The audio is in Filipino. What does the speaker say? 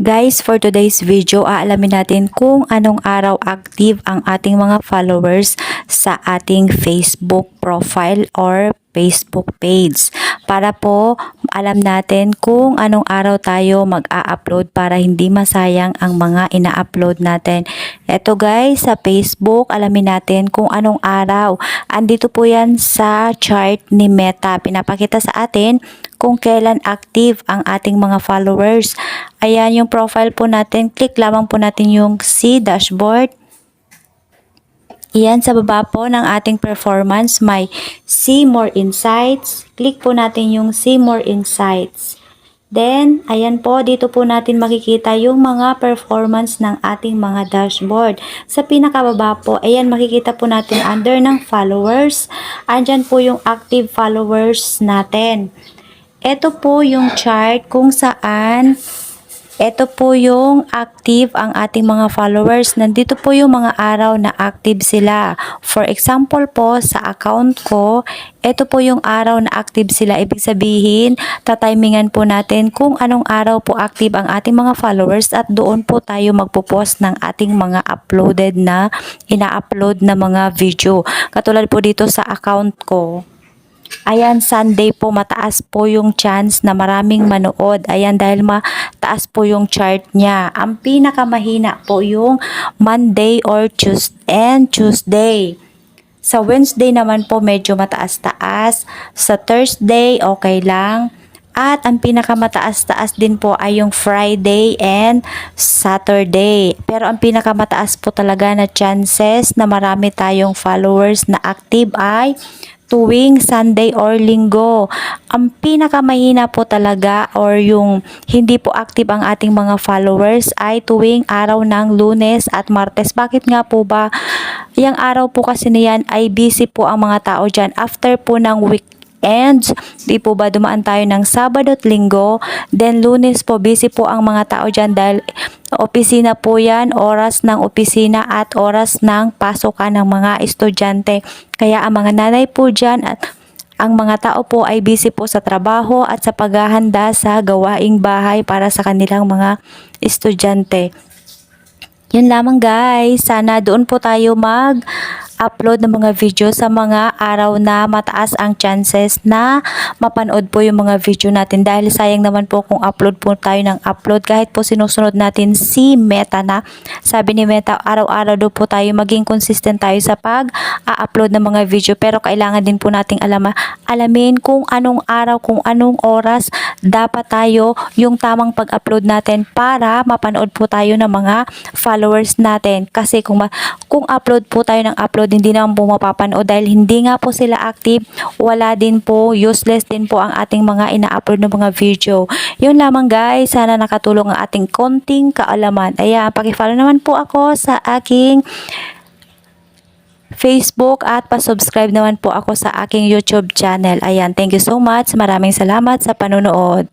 Guys, for today's video, aalamin natin kung anong araw active ang ating mga followers sa ating Facebook profile or Facebook page. Para po alam natin kung anong araw tayo mag-a-upload para hindi masayang ang mga ina-upload natin. Eto guys, sa Facebook, alamin natin kung anong araw. Andito po yan sa chart ni Meta. Pinapakita sa atin kung kailan active ang ating mga followers. Ayan yung profile po natin. Click lamang po natin yung C dashboard. Iyan sa baba po ng ating performance may See More Insights. Click po natin yung See More Insights. Then, ayan po, dito po natin makikita yung mga performance ng ating mga dashboard. Sa pinakababa po, ayan makikita po natin under ng followers. Andyan po yung active followers natin. Ito po yung chart kung saan ito po yung active ang ating mga followers. Nandito po yung mga araw na active sila. For example po, sa account ko, ito po yung araw na active sila. Ibig sabihin, tatimingan po natin kung anong araw po active ang ating mga followers at doon po tayo magpo-post ng ating mga uploaded na ina-upload na mga video. Katulad po dito sa account ko. Ayan, Sunday po mataas po yung chance na maraming manood. Ayan, dahil mataas po yung chart niya. Ang pinakamahina po yung Monday or Tuesday and Tuesday. Sa Wednesday naman po medyo mataas-taas. Sa Thursday, okay lang. At ang pinakamataas-taas din po ay yung Friday and Saturday. Pero ang pinakamataas po talaga na chances na marami tayong followers na active ay tuwing Sunday or Linggo. Ang pinakamahina po talaga or yung hindi po active ang ating mga followers ay tuwing araw ng Lunes at Martes. Bakit nga po ba? Yung araw po kasi niyan ay busy po ang mga tao dyan after po ng week ends. Di po ba dumaan tayo ng Sabado at Linggo? Then lunes po, busy po ang mga tao dyan dahil opisina po yan, oras ng opisina at oras ng pasukan ng mga estudyante. Kaya ang mga nanay po dyan at ang mga tao po ay busy po sa trabaho at sa paghahanda sa gawaing bahay para sa kanilang mga estudyante. Yun lamang guys. Sana doon po tayo mag upload ng mga video sa mga araw na mataas ang chances na mapanood po yung mga video natin. Dahil sayang naman po kung upload po tayo ng upload. Kahit po sinusunod natin si Meta na sabi ni Meta araw-araw do po tayo maging consistent tayo sa pag upload ng mga video. Pero kailangan din po nating alam, alamin kung anong araw kung anong oras dapat tayo yung tamang pag-upload natin para mapanood po tayo ng mga followers natin. Kasi kung kung upload po tayo ng upload hindi naman po mapapanood dahil hindi nga po sila active wala din po useless din po ang ating mga ina-upload ng mga video yun lamang guys sana nakatulong ang ating konting kaalaman ayan pakifollow naman po ako sa aking Facebook at pa-subscribe naman po ako sa aking YouTube channel. Ayan, thank you so much. Maraming salamat sa panonood.